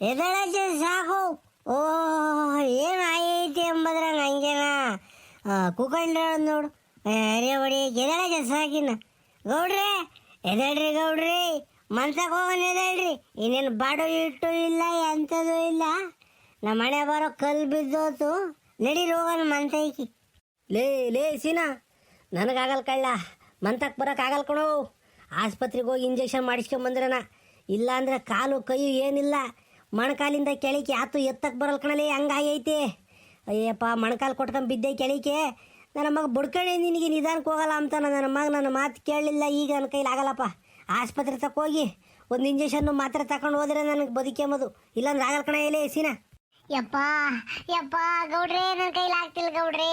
ಎದಳಕ್ಕೆ ಸಾಕು. ಓ, ಏನು ಆಗೈತಿ ಎಂಬುದ್ರಾಗ ಹಂಗೇನ? ಕುಕಂಡ್ರ ನೋಡು. ಅರೇ ಹೊಡಿ ಎದಳಕ್ಕೆ ಸಾಕಿನ? ಗೌಡ್ರೆ, ಎದಳ್ರಿ ಗೌಡ್ರಿ ಮನ್ಸಕ್ಕೆ ಹೋಗೋಣ ಎದಳ್ರಿ. ಇನ್ನೇನು ಬಾಡು ಇಟ್ಟು ಇಲ್ಲ ಎಂಥದ್ದು ಇಲ್ಲ. ನಮ್ಮ ಮನೆ ಬರೋ ಕಲ್ಲು ಬಿದ್ದೋತು. ನಡೀರಿ ಹೋಗೋಣ ಮನ್ಸೈಕಿ ಲೇ ಲೇ, ಸೀನಾ. ನನಗಾಗಲ್ಲ ಕಳ್ಳ. ಮಂತಕ್ಕೆ ಬರೋಕ್ಕಾಗಲ್ಲ ಕಣೋ. ಆಸ್ಪತ್ರೆಗೆ ಹೋಗಿ ಇಂಜೆಕ್ಷನ್ ಮಾಡಿಸ್ಕೊಂಬಂದ್ರಣ ಇಲ್ಲ ಇಲ್ಲಾಂದ್ರೆ ಕಾಲು ಕೈ ಏನಿಲ್ಲ. ಮೊಣಕಾಲಿಂದ ಕೆಳಿಕೆ ಆತು ಎತ್ತಕ್ಕೆ ಬರಲ್ ಕಣಲೇ ಹಂಗಾಗೈತಿ ಅಯ್ಯಪ್ಪ, ಮೊಣಕಾಲು ಕೊಟ್ಕೊಂಡ್ ಬಿದ್ದೆ ಕೆಳಿಕೆ ನನ್ನ ಮಗ ಬುಡ್ಕಣೆ ನಿನಗೆ ನಿಧಾನಕ್ಕೆ ಹೋಗಲ್ಲ ಅಂತ ನನ್ನ ಮಗ ನನ್ನ ಮಾತು ಕೇಳಲಿಲ್ಲ, ಈಗ ನನ್ನ ಕೈಲಿ ಆಗಲ್ಲಪ್ಪ. ಆಸ್ಪತ್ರೆ ತಕ್ಕೋಗಿ, ಒಂದು ಇಂಜೆಕ್ಷನ್ನು ಮಾತ್ರೆ ತಗೊಂಡು ಹೋದರೆ ನನಗೆ ಬದುಕೆಂಬುದು ಇಲ್ಲಾಂದ್ರೆ ಆಗಲ್ಲ ಕಣ ಎಲೆ, ಸೀನಾ. ಯಪ್ಪ ಯಪ್ಪ, ಗೌಡ್ರೆ ನನ್ನ ಕೈಲಿ ಆಗ್ತಿಲ್ಲ ಗೌಡ್ರೆ.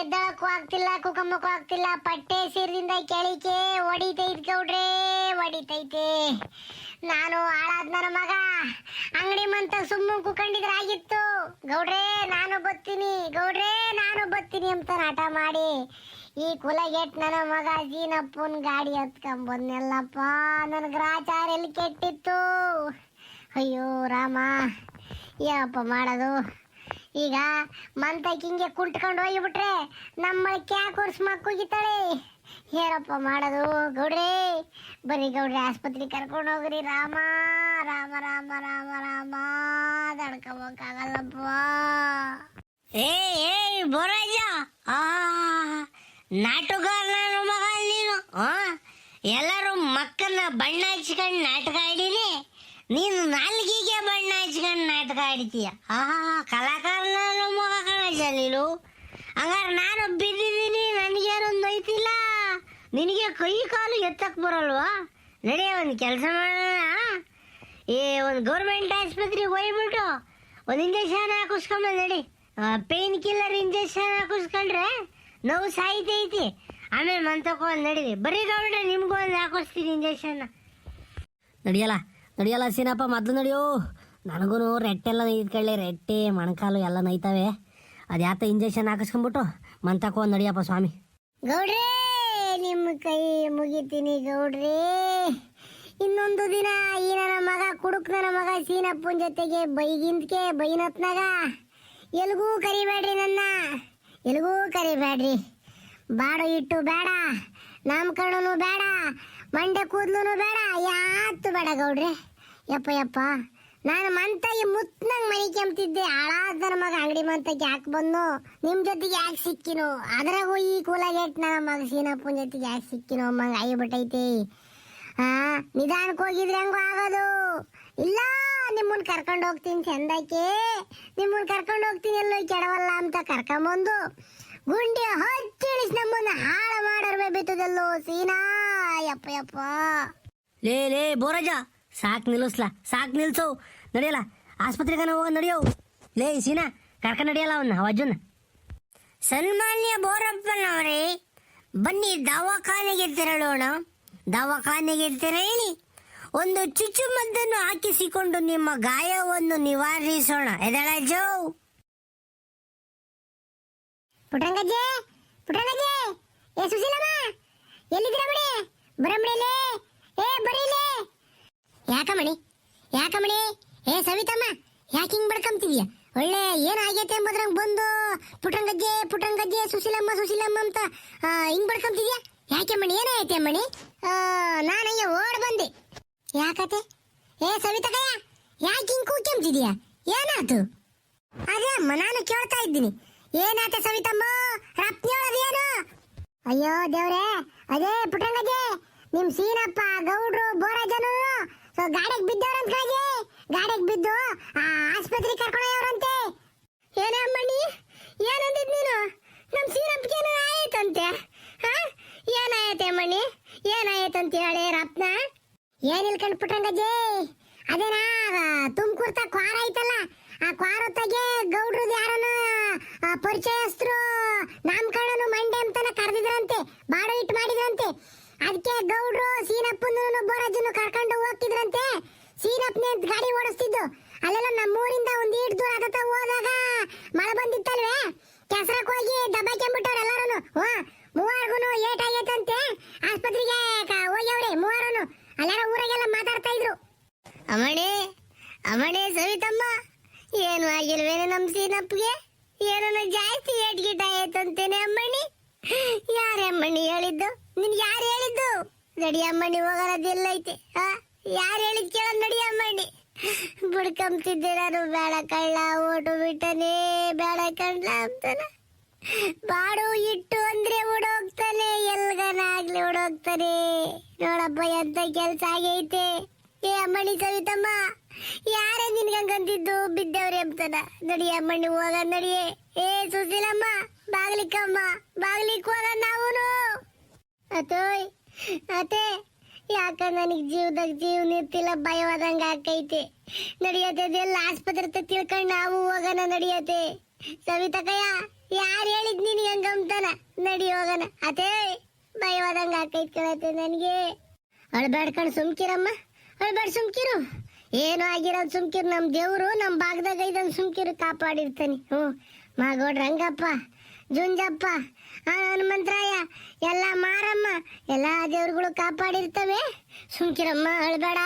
ಎದ್ದಳಕ್ಕೂ ಆಗ್ತಿಲ್ಲ ಕುಕಮ್ಮಕ್ಕೂ ಆಗ್ತಿಲ್ಲ, ಪಟ್ಟೆ ಸೀರದಿಂದ ಕೆಳಿಕೆ ಹೊಡಿತೈತೆ ಗೌಡ್ರೆ ಹೊಡಿತೈತೆ ನಾನು ಹಾಳಾದ್ ನನ್ನ ಮಗ. ಅಂಗಡಿ ಮಂತ ಸುಮ್ಮ ಕುಕೊಂಡಿದ್ರೆ ಆಗಿತ್ತು. ಗೌಡ್ರೆ, ನಾನು ಬತ್ತೀನಿ, ಗೌಡ್ರೆ, ನಾನು ಬತ್ತೀನಿ ಅಂತ ನಾಟ ಮಾಡಿ. ಈ ಕುಲಗೆಟ್ ನನ್ನ ಮಗ ಜೀನಪ್ಪನ ಗಾಡಿ ಹತ್ಕೊಂಬಂದ್ನಲ್ಲಪ್ಪ. ನನ್ನ ಗ್ರಾಚಾರ ಎಲ್ಲಿ ಕೆಟ್ಟಿತ್ತು? ಅಯ್ಯೋ, ರಾಮ. ಏನಪ್ಪ ಮಾಡೋದು? ಈಗ ಮಂತಕ್ಕೆ ಹಿಂಗೆ ಕುಂಟ್ಕೊಂಡು ಹೋಗಿಬಿಟ್ರೆ ನಮ್ಮ ಕ್ಯಾಕ್ ವರ್ಷ ಮಕ್ಕಳಿತಾಳೆ ಏನಪ್ಪ ಮಾಡೋದು? ಗೌಡ್ರಿ, ಬರೀ ಗೌಡ್ರಿ ಆಸ್ಪತ್ರೆಗೆ ಕರ್ಕೊಂಡು ಹೋಗ್ರಿ. ರಾಮ ರಾಮ ರಾಮ ರಾಮ ರಾಮ. ತಡ್ಕೋಬೇಕಾಗಲ್ಲಪ್ಪ ಏ ಏ ಬೋರಾಜ ಆ ನಾಟಕಗಾರ ನನ್ನ ಮಗ ನೀನು. ಆ, ಎಲ್ಲರೂ ಮಕ್ಕನ್ನ ಬಣ್ಣ ಹಚ್ಕೊಂಡು ನಾಟಕ ಆಡಿನಿ ನೀನು ಬಣ್ಣ ಹಚ್ಕೊಂಡು ಆಹಾ ಕಲಾಕಾರನ ಮಗ ಕಣಜ ನೀನು? ಹಂಗಾರೆ ನಾನು ಬಿದ್ದಿದ್ದೀನಿ ನನಗೇನೊಂದು ಐತಿಲ್ಲ ನಿನಗೆ ಕೈ ಕಾಲು ಎತ್ತಕ್ಕೆ ಬರಲ್ವಾ? ನಡೆಯ ಒಂದು ಕೆಲಸ ಮಾಡೋಣ. ಏ, ಒಂದು ಗೌರ್ಮೆಂಟ್ ಆಸ್ಪತ್ರೆಗೆ ಹೋಗ್ಬಿಟ್ಟು ಒಂದು ಇಂಜೆಕ್ಷನ್ ಹಾಕಿಸ್ಕೊಂಬ ನಡಿ. ಪೇನ್ ಕಿಲ್ಲರ್ ಇಂಜೆಕ್ಷನ್ ಹಾಕಿಸ್ಕೊಂಡ್ರೆ ನೋವು ಐತಿ. ಆಮೇಲೆ ಮಂತಕ್ಕೆ ಒಂದು ನಡೀರಿ ಬರೀ ಗೌಡ್ರೆ, ನಿಮ್ಗೂ ಒಂದು ಹಾಕಿಸ್ತೀನಿ ಇಂಜೆಕ್ಷನ್ ನಡಿಯಲ್ಲ ನಡಿಯಲ್ಲ ಸೀನಪ್ಪ, ಮೊದಲು ನಡಿಯೋ. ನನಗೂ ರೆಟ್ಟೆಲ್ಲ ನೈದ್ಕೊಳ್ಳಿ ರೆಟ್ಟೆ ಮೊಣಕಾಲು ಎಲ್ಲ ನೈತಾವೆ ಅದ್ಯಾತ ಇಂಜೆಕ್ಷನ್ ಹಾಕಿಸ್ಕೊಂಡ್ಬಿಟ್ಟು ಮಂತಕ್ಕೆ ಒಂದು ನಡಿಯಪ್ಪ ಸ್ವಾಮಿ. ಗೌಡ್ರಿ ನಿಮ್ಮ ಕೈ ಮುಗಿತೀನಿ ಗೌಡ್ರಿ. ಇನ್ನೊಂದು ದಿನ ಈ ನನ್ನ ಮಗ, ಕುಡುಕ್ ನನ್ನ ಮಗ ಸೀನಪ್ಪನ ಜೊತೆಗೆ ಬೈಗಿಂದ್ಕೆ ಬೈನತ್ನಾಗ. ಎಲ್ಗೂ ಕರಿಬೇಡ್ರಿ ನನ್ನ. ಎಲ್ಗೂ ಕರಿಬೇಡ್ರಿ. ಬಾಡು ಇಟ್ಟು ಬೇಡ, ನಾಮಕರಣನು ಬೇಡ ಮಂಡೆ ಕೂದಲು ಬೇಡ ಯಾತು ಬೇಡ ಗೌಡ್ರಿ. ಯಪ್ಪ ಯಪ್ಪ. ನಾನು ಮಂತಾಗಿ ಮುತ್ನಂಗ್ ಮನಿ ಕೆಂಬ್ತಿದ್ದೆ ಹಾಳಾದ ನನ್ನ ಮಗ ಅಂಗಡಿ ಮಂತಕ್ಕೆ ಯಾಕೆ ಬಂದು ನಿಮ್ ಜೊತೆಗೆ ಯಾಕೆ ಸಿಕ್ಕಿನೋ? ಅದ್ರಾಗ ಈ ಕೂಲಾಗೇಟ್ ನನ್ನ ಮಗ ಸೀನಪ್ಪನ ಜೊತೆಗೆ ಯಾಕೆ ಸಿಕ್ಕಿನು? ಅಮ್ಮಂಗ ಆಗಿಬಿಟ್ಟೈತಿ ಹಾ ನಿಧಾನಕ್ಕೆ ಹೋಗಿದ್ರೆ ಹೆಂಗೋ ಆಗೋದು? ಇಲ್ಲ ನಿಮ್ಮನ್ನ ಕರ್ಕೊಂಡು ಹೋಗ್ತೀನಿ ಚಂದಕ್ಕೆ. ನಿಮ್ಮನ್ನ ಕರ್ಕೊಂಡು ಹೋಗ್ತೀನಿ ಎಲ್ಲೋ ಕೆಡವಲ್ಲ ಅಂತ ಕರ್ಕೊಂಬಂದು ಗುಂಡಿ ಹಚ್ಚಿಳಿಸಿ ನಮ್ಮನ್ನ ಹಾಳು ಮಾಡರ್ಬೇ ಬಿತ್ತದಲ್ಲೋ ಸೀನಾ ಯಪ್ಪ ಯಪ್ಪ ಲೇ ಲೇ ಬೋರಾಜ ಸಾಕ್ ನಿಲ್ಲಿಸ್ಲಾ ಸಾಕ್ ನಿಲ್ಸು. ನಡೆಯಲ್ಲ ಆಸ್ಪತ್ರೆಗೆ ಹೋಗ ನಡೆಯೋ. ಲೇ ಸೀನಾ ಕರ್ಕ ನಡಿಯಲ್ಲ ಅವನ್ನ ಅಜ್ಜನ. ಸನ್ಮಾನ್ಯ ಬೋರಪ್ಪನವರೇ ಬನ್ನಿ ದವಾಖಾನೆಗೆ ತೆರಳೋಣ. ದವಾಖಾನೆಗೆ ತೆರಳಿ ಒಂದು ಚುಚ್ಚುಮದ್ದನ್ನು ಹಾಕಿಸಿಕೊಂಡು ನಿಮ್ಮ ಗಾಯವನ್ನು ನಿವಾರಿಸೋಣ. ಎದಳಜೋ ಪುಟ್ರಂಗಜ್ಜೆ ಪುಟ್ರಂಗಜ್ಜೆ ಏ ಸುಶೀಲಮ್ಮ ಎಲ್ಲಿದ್ದೀರಾ ಬಿಡಿ? ಬರಮಣಿಲೇ ಏ ಬರೀಲೇ? ಯಾಕಮಣಿ ಯಾಕಮಣಿ ಏ ಸವಿತಮ್ಮ, ಯಾಕೆ ಹಿಂಗ್ ಬಡ್ಕಂತಿದ್ಯಾ ಒಳ್ಳೆ ಏನಾಗೈತೆ ಎಂಬುದ್ರಂಗ್ ಬಂದು ಪುಟ್ರಂಗಜ್ಜೆ ಪುಟ್ರಂಗಜ್ಜೆ ಸುಶೀಲಮ್ಮ ಸುಶೀಲಮ್ಮ ಅಂತ ಹಿಂಗ್ ಬಡ್ಕಂತಿದ್ಯಾ ಯಾಕೆ ಮಣಿ ಏನಾಯ್ತೆ ಮಣಿ ನಾನು ನಾನಯ್ಯ ಓಡ್ ಬಂದೆ. ಯಾಕತೆ ಏ ಸವಿತಕಯ್ಯ ಯಾಕೆ ಹಿಂಗ್ ಕೂಕ್ಯಂತಿದ್ಯಾ ಏನಾತು? ಅದೇ ಅಮ್ಮ, ನಾನು ಕೇಳ್ತಾ ಇದ್ದೀನಿ. ಏನಾತ ಸವಿತಮ್ಮ? ರಪ್ನೇಳದೇನು ಅಯ್ಯೋ ದೇವ್ರೆ, ಅದೇ ಪುಟ್ರಂಗಜ್ಜೆ ನಿಮ್ ಸೀನಪ್ಪ, ಗೌಡ್ರು ಬೋರ ಸೊ ಗಾಡಿಗೆ ಬಿದ್ದವ್ರಂತ ಕಣಜೆ ಗಾಡಿಗೆ ಬಿದ್ದು ಆಸ್ಪತ್ರೆಗೆ ಕರ್ಕೊಂಡೋಗ್ಯವ್ರಂತೆ ಏನೇ ಅಮ್ಮಣ್ಣಿ, ಏನಂದಿದ್ ನೀನು? ನಮ್ ಸೀರಪ್ಗೆ ಏನೋ ಆಯ್ತಂತೆ? ಹಾ? ಏನಾಯ್ತೆ ಅಮ್ಮಣ್ಣಿ? ಏನಾಯ್ತಂತ ಹೇಳಿ ರತ್ನ? ಏನಿಲ್ಲ ಕಣ್ ಪುಟ್ಟಂಗಜ್ಜಿ ಅದೇನಾ ತುಮಕೂರ್ತ ಕ್ವಾರ ಐತಲ್ಲ, ಆ ಕ್ವಾರ ಹೊತ್ತಾಗೆ ಗೌಡ್ರದ್ ಯಾರನ್ನ ಪರಿಚಯಸ್ಥರು, ನಾಮಕರಣನು ಮಂಡೆ ಅಂತನ ಕರೆದಿದ್ರಂತೆ, ಬಾಡ ಇಟ್ಟು ಮಾಡಿದ್ರಂತೆ. ಅದಕ್ಕೆ ಗೌಡ್ರು ಸೀನಪ್ಪನ ಬೋರಾಜನ್ನು ಕರ್ಕೊಂಡು ಹೋಗ್ತಿದ್ರಂತೆ. ಸೀನಪ್ಪನೇ ಗಾಡಿ ಓಡಿಸ್ತಿದ್ದು. ಅಲ್ಲೆಲ್ಲ ನಮ್ಮೂರಿಂದ ಒಂದ್ ಈಟ್ ದೂರ ಆಗತ್ತ ಹೋದಾಗ ಮಳೆ ಬಂದಿತ್ತಲ್ವೇ? ಕೆಸರಕ್ಕೆ ಹೋಗಿ ದಬ್ಬಾಕೊಂಡ್ಬಿಟ್ಟವ್ರು ಎಲ್ಲಾರು ಮೂವಾರ್ಗುನು ಏಟ್ ಆಗೈತಂತೆ ಆಸ್ಪತ್ರೆಗೆ ಹೋಗ್ಯಾವ್ರಿ ಮೂವಾರನು ಅಲ್ಲಾರ ಊರಾಗೆಲ್ಲ ಮಾತಾಡ್ತಾ ಇದ್ರು. ಅಮ್ಮಣಿ ಅಮಣಿ ಸವಿತಮ್ಮ, ಏನು ಆಗಿಲ್ವೇನೆ ನಮ್ ಸೀನಪ್ಪಗೆ? ಏನೋ ಜಾಸ್ತಿ ಏಟ್ ಗಿಟ್ ಆಯ್ತಂತೇನೆ ಅಮ್ಮಣ್ಣಿ ಯಾರೇ ಅಮ್ಮಣ್ಣಿ ಹೇಳಿದ್ದು? ನಿನ್ ಯಾರು ಹೇಳಿದ್ದು? ನಡಿ ಅಮ್ಮಣ್ಣಿ ಹೋಗೋದಿಲ್ಲ ಐತೆ ಹಾ? ಯಾರು ಹೇಳಿದ್ ಕೇಳ ನಡಿ ಅಮ್ಮಣ್ಣಿ ಬುಡ್ಕಂತಿದ್ದೆ ನಾನು ಬೇಡ ಕಳ್ಳ, ಓಟು ಬಿಟ್ಟನೆ ಬೇಡ ಕಳ್ಳ ಅಂತಾನ. ಬಾಡು ಇಟ್ಟು ಅಂದ್ರೆ ಓಡೋಗ್ತಾನೆ, ಎಲ್ಗನಾಗ್ಲಿ ಓಡೋಗ್ತಾನೆ. ನೋಡಪ್ಪ ಎಂತ ಕೆಲ್ಸ ಆಗೈತೆ. ಏ ಅಮ್ಮಣಿ ಸವಿತಮ್ಮ ಯಾರೇ ನಿನ್ಗಂಗಂದಿದ್ದು ಬಿದ್ದವ್ರೆ ಅಂತಾನ. ನಡಿ ಅಮ್ಮಣ್ಣಿ, ಹೋಗ ನಡಿಯೇ ಏ ಸುಶೀಲಮ್ಮ, ಬಾಗ್ಲಿಕ್ಕಮ್ಮ, ಬಾಗ್ಲಿಕ್ ಹೋಗ ನಾವುನು. ಅತೋಯ್, ಅತೆ, ಯಾಕ ನನಗ್ ಜೀವದಾಗ ಜೀವ ನಿರ್ತಿಲ್ಲ ಭಯವಾದಂಗ ಆಕೈತೆ. ನಡಿಯತ್ತೆ ಅದೆಲ್ಲ ಆಸ್ಪತ್ರೆ ತಿಳ್ಕೊಂಡ್ ನಾವು ಹೋಗನ ನಡಿಯತ್ತೆ ಸವಿತಕಯ್ಯ ಯಾರು ಹೇಳಿದ್ ನಿನ್ಗೆ ಹಂಗಂತಾನ ನಡಿ ಹೋಗೋಣ. ಅತೇ, ಭಯವಾದಂಗ ಆಕೈತ್ ಕೇಳತ್ತೆ ನನಗೆ. ಅಳ್ಬೇಡ್ಕೊಂಡು ಸುಮ್ಕಿರಮ್ಮ ಅಳ್ಬೇಡ ಸುಮ್ಕಿರು. ಏನು ಆಗಿರೋದು ಸುಮ್ಕಿರು ನಮ್ಮ ದೇವ್ರು ನಮ್ಮ ಭಾಗದಾಗ ಇದನ್ ಸುಮ್ಕಿರು, ಕಾಪಾಡಿರ್ತಾನೆ. ಹ್ಞೂ, ಮಾಗೋಡ್ ರಂಗಪ್ಪ, ಜುಂಜಪ್ಪ ಹನುಮಂತರಾಯ, ಎಲ್ಲ ಮಾರಮ್ಮ, ಎಲ್ಲ ದೇವ್ರುಗಳು ಕಾಪಾಡಿರ್ತವೆ. ಸುಮ್ಕಿರಮ್ಮ, ಅಳ್ಬೇಡ.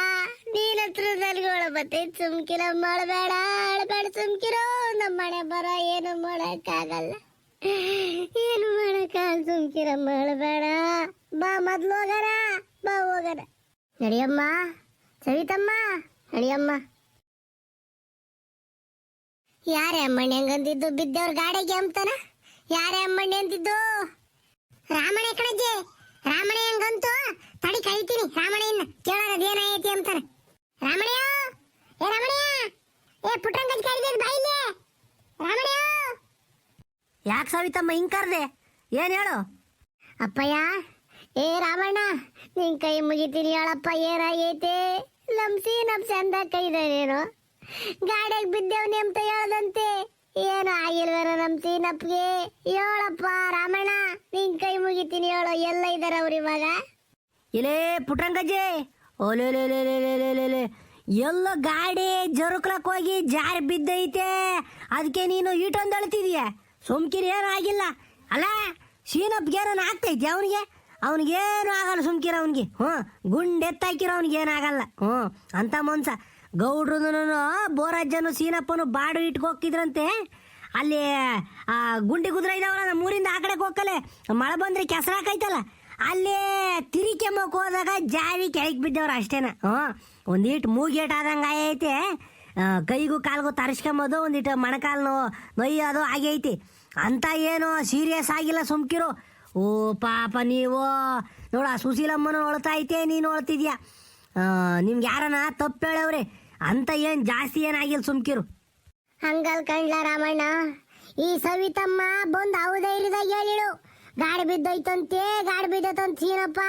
ನೀನ್ ಹತ್ರ ನನಗೋಳ ಬತ್ತೈತ್ ಸುಮ್ಕಿರಮ್ಮ, ಅಳ್ಬೇಡ ಅಳ್ಬೇಡ ಸುಮ್ಕಿರೋ. ನಮ್ಮ ಮನೆ ಬರ ಏನು ಮಾಡಕ್ಕಾಗಲ್ಲ. ಏನು ಮಾಡಕ್ಕಾಗಲ್ಲ ಸುಮ್ಕಿರಮ್ಮ, ಅಳ್ಬೇಡ. ಬಾ, ಮೊದ್ಲು ಹೋಗೋಣ, ಬಾ, ಹೋಗೋಣ. ನಡಿಯಮ್ಮ, ಸವಿತಮ್ಮ. ನಡಿಯಮ್ಮ. ಯಾರೇ ಅಮ್ಮಣ್ಣಿ ಹೆಂಗಂದಿದ್ದು ಬಿದ್ದವ್ರ ಗಾಡಿಗೆ ಅಂತಾನ ಯಾರೇ ಅಮ್ಮಣ್ಣಿ ಅಂತಿದ್ದು ರಾಮಣ್ಣ ಕಣಜ್ಜಿ ರಾಮಣ್ಣ ಹೆಂಗಂತು? ತಡಿ ಕಳಿತೀನಿ ರಾಮಣ್ಣನ ಕೇಳೋಣ ಐತಿ ಅಂತಾನೆ. ರಾಮಣ್ಣ ಏ ರಾಮಣ್ಣ ಏ ಪುಟ್ರಂಗಜ್ ಕರಿದೇನ್ ಬಾಯಿಲೆ ರಾಮಣ್ಣ ಯಾಕೆ ಸವಿತಮ್ಮ ಹಿಂಗ್ ಕರ್ದೆ? ಏನ್ ಹೇಳು? ಅಪ್ಪಯ್ಯ ಏ ರಾಮಣ್ಣ ನಿನ್ ಕೈ ಮುಗಿತೀನಿ ಹೇಳಪ್ಪ ಏನಾಗೈತೆ? ನಮ್ ಚಂದ ಕೈದೇನು ಗಾಡಿಯಾಗ ಬಿದ್ದೇವ್ ಅಂತ ಹೇಳದಂತೆ. ಏನು ಆಗಿಲ್ವೇನೋ ನಮ್ ಸೀನಪ್ಗೆ ಹೇಳಪ್ಪ ರಾಮಣ್ಣ, ನಿನ್ ಕೈ ಮುಗಿತೀನಿ ಹೇಳೋ, ಎಲ್ಲ ಇದಾರ ಅವ್ರು ಇವಾಗ. ಇಲೇ ಪುಟ್ರಂಗಜ್ಜಿ ಓಲೇ ಎಲ್ಲ ಗಾಡಿ ಜರುಕ್ಲಕ್ ಹೋಗಿ ಜಾರಿ ಬಿದ್ದೈತೆ. ಅದಕ್ಕೆ ನೀನು ಈಟೊಂದು ಅಳ್ತಿದೀಯ? ಸುಮ್ಕಿರಿ, ಏನೂ ಆಗಿಲ್ಲ. ಅಲ್ಲ ಸೀನಪ್ಗೆ ಏನೋ ಆಗ್ತೈತಿ ಅವನಿಗೆ? ಅವನಿಗೇನು ಆಗಲ್ಲ, ಸುಮ್ಕಿರ ಅವನಿಗೆ. ಹ್ಞೂ ಗುಂಡೆತ್ತಾಕಿರೋ ಏನಾಗಲ್ಲ ಹ್ಞೂ, ಅಂತ ಮನ್ಸ. ಗೌಡ್ರನು ಬೋರಜ್ಜನು ಸೀನಪ್ಪನು ಬಾಡು ಇಟ್ಕೋಕಿದ್ರಂತೆ ಅಲ್ಲಿ, ಆ, ಗುಂಡಿ ಕುದುರೆ ಇದಾವಲ್ಲ, ನಮ್ಮ ಊರಿಂದ ಆ ಕಡೆಗೆ ಹೋಗಲೆ ಮಳೆ ಬಂದ್ರೆ ಕೆಸರಾಕೈತಲ್ಲ ಅಲ್ಲಿ ತಿರಿಕೆ ಕೆಮ್ಮಕ್ಕೆ ಹೋದಾಗ ಜಾರಿ ಕೆಳಗೆ ಬಿದ್ದವ್ರು ಅಷ್ಟೇನ. ಹ್ಞೂ, ಒಂದೀಟು ಮೂಗೇಟ್ ಆದಂಗೆ ಆಗೈತೆ. ಕೈಗೂ ಕಾಲ್ಗೂ ತರಿಸ್ಕೊಂಬೋದು ಒಂದಿಟ್ಟು ಮೊಣಕಾಲು ನೋವು ನೋಯ್ಯೋದು ಆಗೈತಿ ಅಂತ ಏನು ಸೀರಿಯಸ್ ಆಗಿಲ್ಲ ಸುಮ್ಕಿರು. ಓ, ಪಾಪ ನೀವು. ನೋಡ ಸುಶೀಲಮ್ಮನ ಅಳ್ತಾ ಐತೆ ನೀನು ಅಳ್ತಿದ್ಯಾ ನಿಮ್ಗೆ ಯಾರನ ತಪ್ಪು ಹೇಳವ್ರೆ? ಅಂತ ಏನು ಜಾಸ್ತಿ ಏನಾಗಿಲ್ಲ ಸುಮ್ಕಿರು. ಹಂಗಲ್ ಕಂಡ್ಲ ರಾಮಣ್ಣ, ಈ ಸವಿತಮ್ಮ ಬಂದ್ ಧೈರ್ಯದಾಗ ಹೇಳಿಳು. ಗಾಡಿ ಬಿದ್ದೈತಂತೆ ಗಾಡಿ ಬಿದ್ದೈತಂತ ಸೀನಪ್ಪ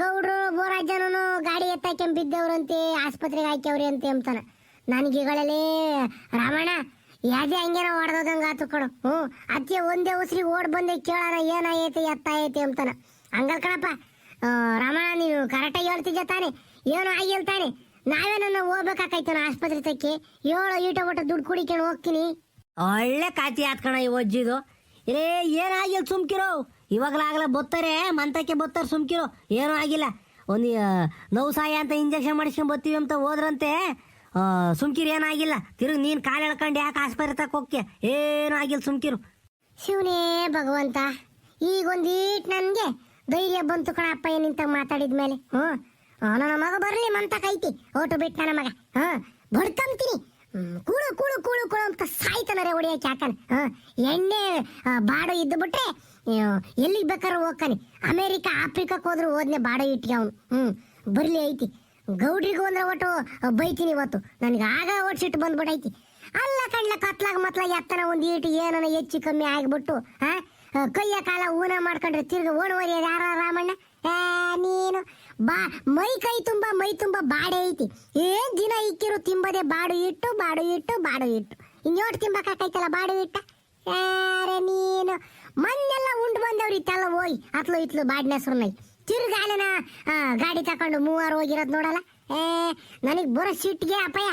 ಗೌಡ್ರು ಬೋರಾಜನೂ ಗಾಡಿ ಎತ್ತಾಕೆಂಬಿದ್ದವ್ರಂತೆ ಆಸ್ಪತ್ರೆಗೆ ಹಾಕ್ಯವ್ರಿ ಅಂತ ಅಂತಾನೆ. ನನಗೀಗಳೇ ರಾಮಣ್ಣ ಯಾವ್ದೇ ಹಂಗೇನೋ ಹೊಡೆದಂಗ ಆತು ಕಣು ಹ್ಞೂ ಅದಕ್ಕೆ ಒಂದೇ ಉಸಿರಿ ಓಡ್ ಬಂದೆ ಕೇಳೋಣ, ಏನಾಗೈತೆ ಎತ್ತ ಐತೆ ಅಂತಾನ. ಹಂಗಲ್ ಕಣಪ್ಪ. ರಾಮಣ್ಣ ನೀವು ಕರೆಕ್ಟಾಗಿ ಹೇಳ್ತಿದ್ದೆ ತಾನೆ? ಏನು ಆಗಿಲ್ಲ ತಾನೆ ನಾವೇ ನನ್ನ ಹೋಗ್ಬೇಕಾಕೈತೆ ಆಸ್ಪತ್ರೆ ತಕ್ಕಿ? ಏಳು ಈಟ ಒಟ್ಟು ದುಡ್ಡು ಕುಡಿಕೊಂಡು ಹೋಗ್ತೀನಿ. ಒಳ್ಳೆ ಕಾತಿ ಆತ್ಕಣ ಈ ಒಜ್ಜಿದು ಏ ಏನಾಗಿಲ್ಲ ಸುಮ್ಕಿರೋ? ಇವಾಗಲಾಗಲ ಬತ್ತಾರೆ, ಮಂತಕ್ಕೆ ಬತ್ತಾರೆ ಸುಮ್ಕಿರೋ. ಏನೂ ಆಗಿಲ್ಲ. ಒಂದು ನೌಸಾಯ ಅಂತ ಇಂಜೆಕ್ಷನ್ ಮಾಡಿಸ್ಕೊಂಡ್ ಬರ್ತೀವಿ ಅಂತ ಹೋದ್ರಂತೆ. ಸುಮ್ಕಿರು ಏನಾಗಿಲ್ಲ. ತಿರುಗಿ ನೀನ್ ಕಾಲು ಎಳ್ಕೊಂಡು ಯಾಕೆ ಆಸ್ಪತ್ರೆ ತಕ್ಕ ಹೋಗ್ಯ ಏನೂ ಆಗಿಲ್ಲ ಸುಮ್ಕಿರು. ಶಿವನೇ ಭಗವಂತ ಈಗ ಒಂದೀಟ್ ನನ್ಗೆ. ಧೈರ್ಯ ಬಂತು ಕಣಪ್ಪ ನಿಂತ ಮಾತಾಡಿದ ಮೇಲೆ. ಆ, ನನ್ನ ಮಗ ಬರ್ಲಿ ಮಂತ ಕೈತಿ. ಓಟು ಬಿಟ್ಟು ನನ್ನ ಮಗ. ಹಾ ಬಡ್ಕಂತೀನಿ ಹ್ಮ್, ಕೂಳು ಕೂಳು ಕೂಳು ಕೂಳು ಅಂತ ಸಾಯ್ತಾನರೆ ಹೊಡಿಯಕ್ಕೆ ಹಾಕನ ಹಾ ಎಣ್ಣೆ ಬಾಡ ಇದ್ದು ಬಿಟ್ರೆ ಎಲ್ಲಿಗೆ ಬೇಕಾದ್ರೆ ಹೋಗ್ತಾನೆ. ಅಮೇರಿಕಾ ಆಫ್ರಿಕಾಕ್ ಹೋದ್ರು ಹೋದ್ನೆ ಬಾಡ ಇಟ್ಟಿಗೆ ಅವನು. ಹ್ಮ್ ಬರ್ಲಿ ಐತಿ. ಗೌಡ್ರಿಗೂ ಅಂದ್ರೆ ಒಟ್ಟು ಬೈತೀನಿ ಇವತ್ತು. ನನಗೆ ಆಗ ಒಟ್ಟು ಸಿಟ್ಟು ಬಂದ್ಬಿಟ್ಟೈತಿ ಅಲ್ಲ ಕಡ್ಲ ಕತ್ಲಾಗ ಮತ್ಲ ಎತ್ತನ ಒಂದು ಈಟು ಏನನ ಹೆಚ್ಚು ಕಮ್ಮಿ ಆಗಿಬಿಟ್ಟು ಹಾ ಕೈಯ ಕಾಲ ಊನ ಮಾಡ್ಕೊಂಡ್ರೆ ತಿರ್ಗ ಓಡುವರಿ ಯಾರ ರಾಮಣ್ಣ? ನೀನು. ಬಾ, ಮೈ ಕೈ ತುಂಬ, ಮೈ ತುಂಬ ಬಾಡೆ ಐತಿ. ಏನ್ ದಿನ ಇಕ್ಕಿರು ತಿಂಬದೆ ಬಾಡು ಇಟ್ಟು ಬಾಡು ಇಟ್ಟು ಬಾಡು ಇಟ್ಟು. ಇನ್ನೋಟ್ ತಿಂಬಕಾಕೈತಲ್ಲ ಬಾಡು ಇಟ್ಟ? ಯಾರ ನೀನು? ಮನ್ನೆಲ್ಲ ಉಂಡು ಬಂದವ್ರಿ ತಲ್ಲ ಹೋಯ್ ಅತ್ಲು ಇತ್ಲು ಬಾಡಿನ ಸುರ್ನೈ. ತಿರ್ಗಾಲನ ಗಾಡಿ ತಕೊಂಡು ಮೂವರು ಹೋಗಿರೋದು ನೋಡಲ್ಲ? ಏ, ನನಗೆ ಬರೋ ಸಿಟ್ಟಿಗೆ ಅಪ್ಪಯ್ಯ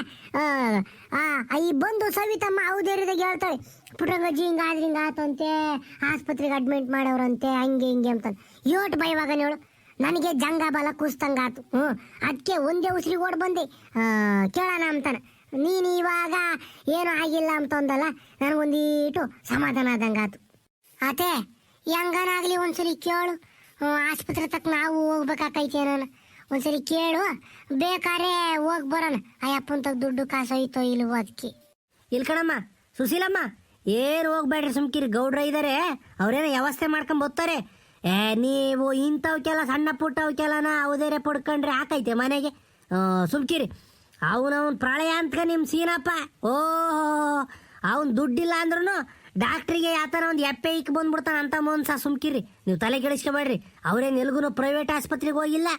ಈ ಬಂದು ಸವಿತಮ್ಮ ಔದೇರಿದಾಗ ಹೇಳ್ತಾಳೆ ಹಿಂಗಾದ್ರೆ ಹಿಂಗ ಆತಂತೆ ಆಸ್ಪತ್ರೆಗೆ ಅಡ್ಮಿಟ್ ಮಾಡೋರಂತೆ ಹಂಗೆ ಹಿಂಗೆ ಅಂತ ಯೋಟ್ ಬೈವಾಗ ಹೇಳು, ನನಗೆ ಜಂಗ ಬಲ ಕುಸ್ತಂಗ ಆತು ಹ್ಞೂ ಅದಕ್ಕೆ ಒಂದೇ ಉಸಿರಿ ಓಡ್ ಬಂದೆ ಕೇಳೋಣ ಅಂತಾನೆ. ನೀನು ಇವಾಗ ಏನು ಆಗಿಲ್ಲ ಅಂತಂದಲ್ಲ ನನಗೊಂದೀಟು ಸಮಾಧಾನ ಆದಂಗಾತು. ಅತೆ ಹೆಂಗನಾಗ್ಲಿ ಒಂದ್ಸರಿ ಕೇಳು. ಆಸ್ಪತ್ರೆ ತಕ್ಕ ನಾವು ಹೋಗ್ಬೇಕಾಕೈತೆ ನಾನು ಒಂದ್ಸರಿ ಕೇಳು ಬೇಕಾರೆ ಹೋಗಿ ಬರೋಣ. ಅಯ್ಯಪ್ಪನ ತಗ ದುಡ್ಡು ಕಾಸು ಐತೋ ಇಲ್ವೋ ಅದಕ್ಕೆ ಇಲ್ಕಣಮ್ಮ ಸುಶೀಲಮ್ಮ ಏನು ಹೋಗ್ಬೇಡ್ರಿ ಸುಮ್ಕಿರಿ ಗೌಡ್ರ ಇದಾರೆ ಅವ್ರೇನೋ ವ್ಯವಸ್ಥೆ ಮಾಡ್ಕೊಂಡ್ ಬರ್ತಾರೆ ಏ ನೀವು ಇಂಥವಕ್ಕೆಲ್ಲ ಸಣ್ಣ ಪುಟ್ಟವಕ್ಕೆಲ್ಲನ ಅವದೇರೆ ಪಡ್ಕೊಂಡ್ರೆ ಹಾಕೈತೆ ಮನೆಗೆ. ಆ, ಸುಮ್ಕಿರಿ. ಅವನವನ್ ಪ್ರಳಯ ಅಂತ ನಿಮ್ಮ ಸೀನಪ್ಪ. ಓಹೋ ಅವನು ದುಡ್ಡಿಲ್ಲ ಅಂದ್ರೂ ಡಾಕ್ಟ್ರಿಗೆ ಯಾತನ ಒಂದು ಎಪ್ಪೆ ಇಕ್ ಬಂದ್ಬಿಡ್ತಾನ ಅಂತ ಮೋನ್ಸ ಸುಮ್ಕಿರಿ ನೀವು ತಲೆ ಕೆಡಿಸ್ಕೊಬೇಡ್ರಿ. ಅವರೇ ಎಲ್ಗೂ ಪ್ರೈವೇಟ್ ಆಸ್ಪತ್ರೆಗೆ ಹೋಗಿಲ್ಲ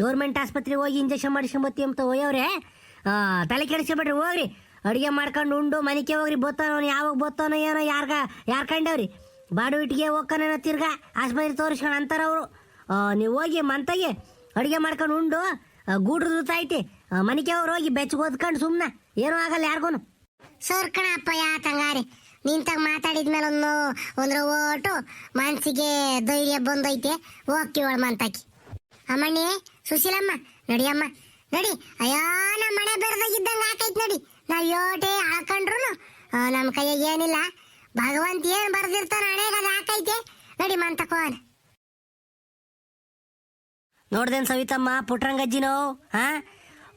ಗೌರ್ಮೆಂಟ್ ಆಸ್ಪತ್ರೆಗೆ ಹೋಗಿ ಇಂಜೆಕ್ಷನ್ ಮಾಡಿಸ್ಕೊಂಬತ್ತಿ ಅಂತ ಹೋಯವ್ರೆ ತಲೆ ಕೆಡಿಸ್ಕೊಬೇಡ್ರಿ, ಹೋಗ್ರಿ. ಅಡುಗೆ ಮಾಡ್ಕೊಂಡು ಉಂಡು, ಮನೆಗೆ ಹೋಗ್ರಿ ಬೋತಾನೋ ಯಾವಾಗ ಬೋತಾನೋ ಏನೋ ಯಾರ್ಗ, ಯಾರು ಕಂಡವ್ರಿ? ಬಾಡು ಇಟ್ಟಿಗೆ ಹೋಗ್ಕನೇನೋ ತಿರ್ಗಾ, ಆಸ್ಪತ್ರೆ ತೋರಿಸ್ಕೊಂಡು ಅಂತಾರೆ ಅವರು. ನೀವು ಹೋಗಿ ಮಂತಗೆ ಅಡುಗೆ ಮಾಡ್ಕೊಂಡು ಉಂಡು ಗೂಡ್ರ ಐತಿ. ಮನಿಕೆ ಅವ್ರು ಹೋಗಿ ಬೆಚ್ಚಗೆ ಓದ್ಕೊಂಡು ಸುಮ್ಮನೆ ಏನೂ ಆಗಲ್ಲ ಯಾರಿಗೂ ಸರ್ ಕಣಪ್ಪ ಯಾತಂಗಾರೆ ನಿಂತಾಗ ಮಾತಾಡಿದ್ಮೇಲೆ ಒಂದು, ಒಂದ್ರ ಓಟು, ಮನ್ಸಿಗೆ ಧೈರ್ಯ ಬಂದೈತೆ. ಹೋಗ್ತೀವಳ ಮಂತಾಕಿ. ಅಮ್ಮಣ್ಣಿ, ಸುಶೀಲಮ್ಮ ನಡಿ ಅಮ್ಮ ನಡಿ. ಅಯ್ಯೋ ನಮ್ಮ ಮನೆ ಬೆರ್ದಾಗಿದ್ದಂಗ ಹಾಕೈತಿ ನಡಿ. ನಾವ್ ಯೋಟೆ ಹಾಕೊಂಡ್ರು ನಮ್ಮ ಕೈಯಾಗ ಏನಿಲ್ಲ. ಭಗವಂತ ಏನ್ ಬರ್ದಿರ್ತಾನ ಹಣೆಗೆ ಅದು ಹಾಕೈತೆ ನಡಿ ಮಂತಕೋನ್ ನೋಡ್ದೇನ್ ಸವಿತಮ್ಮ, ಪುಟ್ರಂಗಜ್ಜಿನೋ ಹಾ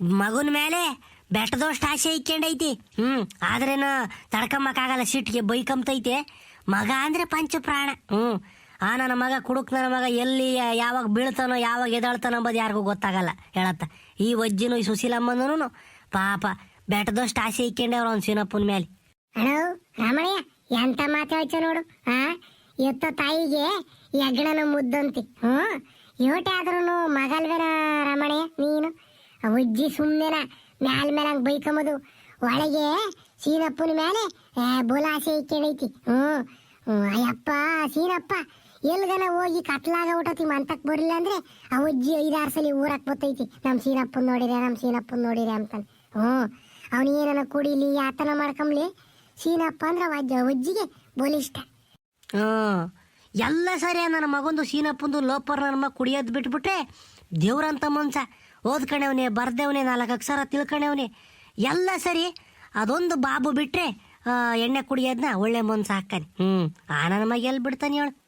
ಮಗನ ಮೇಲೆ ಬೆಟ್ಟದೋಷ್ಟು ಆಸೆ ಇಕ್ಕೊಂಡೈತಿ. ಹ್ಮ್, ಆದ್ರೇನು ತಡ್ಕಮ್ಮಕ್ಕಾಗಲ್ಲ ಸಿಟ್ಟಿಗೆ ಬೈಕಂತೈತೆ. ಮಗ ಅಂದ್ರೆ ಪಂಚ ಪ್ರಾಣ ಹ್ಮ್, ಆ ನನ್ನ ಮಗ ಕುಡುಕ್ ನನ್ನ ಮಗ ಎಲ್ಲಿ ಯಾವಾಗ ಬೀಳ್ತಾನೋ, ಯಾವಾಗ ಎದಾಳ್ತಾನೋ ಅಂಬದು ಯಾರಿಗೂ ಗೊತ್ತಾಗಲ್ಲ, ಹೇಳತ್ತ. ಈ ವಜ್ಜಿನೂ, ಈ ಸುಶೀಲಮ್ಮನೂ ಪಾಪ ಬೆಟ್ಟದೋಷ್ಟು ಆಸೆ ಇಕ್ಕೊಂಡವ್ರು ಒಂದ್ ಸೀನಪ್ಪನ ಮೇಲೆ. ಹಲೋ ರಾಮಯ್ಯ ಎಂತ ಮಾತಾಡ್ಸ ನೋಡು, ಆ? ಎತ್ತ ತಾಯಿಗೆ ಯಜ್ಞನ ಮುದ್ದಂತಿ. ಹ್ಮ್, ಯೋಟೆ ಆದ್ರೂ ಮಗಲ್ವೇನ ರಮಣಯ್ಯ ನೀನು? ಆ ಉಜ್ಜಿ ಸುಮ್ಮನೆನ ಮ್ಯಾಲ ಮೇಲೆ ಹಂಗೆ ಬೈಕೊಂಬೋದು ಒಳಗೆ ಸೀನಪ್ಪನ ಮೇಲೆ ಬೋಲಾಸೆ ಕೇಳೈತಿ ಹ್ಮ್, ಅಯ್ಯಪ್ಪ ಸೀನಪ್ಪ. ಎಲ್ಗನ ಹೋಗಿ ಕತ್ಲಾಗ ಊಟತಿ ಮಂತಕ್ಕೆ ಬರಲಿಲ್ಲ ಅಂದ್ರೆ ಆ ಉಜ್ಜಿ ಐದಾರು ಸಲ ಊರಕ್ಕೆ ಬತ್ತೈತಿ. ನಮ್ಮ ಸೀನಪ್ಪನ ನೋಡಿರೆ ನಮ್ಮ ಸೀನಪ್ಪನ ನೋಡಿರೆ ಅಂತಾನೆ ಹ್ಞೂ ಅವನೇನ ಏನನ ಕುಡಿಲಿ ಯಾತನ ಮಾಡ್ಕೊಂಬ್ಲಿ. ಸೀನಪ್ಪ ಅಂದ್ರೆ ವಜ್ಜ ಒಜ್ಜಿಗೆ ಬೋಲಿಷ್ಟ ಹ್ಞೂ ಎಲ್ಲ ಸರಿ ನನ್ನ ಮಗೊಂದು ಸೀನಪ್ಪಂದು ಲೋಪರ್ ನನ್ನ ಮಗ ಕುಡಿಯೋದು ಬಿಟ್ಬಿಟ್ರೆ ದೇವ್ರಂತ ಮನ್ಸ. ಓದ್ಕಣವನೆ ಬರ್ದೇವನೆ ನಾಲ್ಕು ಅಕ್ಷರ ತಿಳ್ಕಣವನೆ. ಎಲ್ಲ ಸರಿ ಅದೊಂದು ಬಾಬು ಬಿಟ್ಟರೆ ಎಣ್ಣೆ ಕುಡಿಯೋದನ್ನ ಒಳ್ಳೆ ಮನ್ಸು ಹಾಕ್ತಾನೆ. ಹ್ಞೂ ಆ ನನ್ನ ಮಗ ಎಲ್ಲಿ ಬಿಡ್ತಾನೆ ಹೇಳು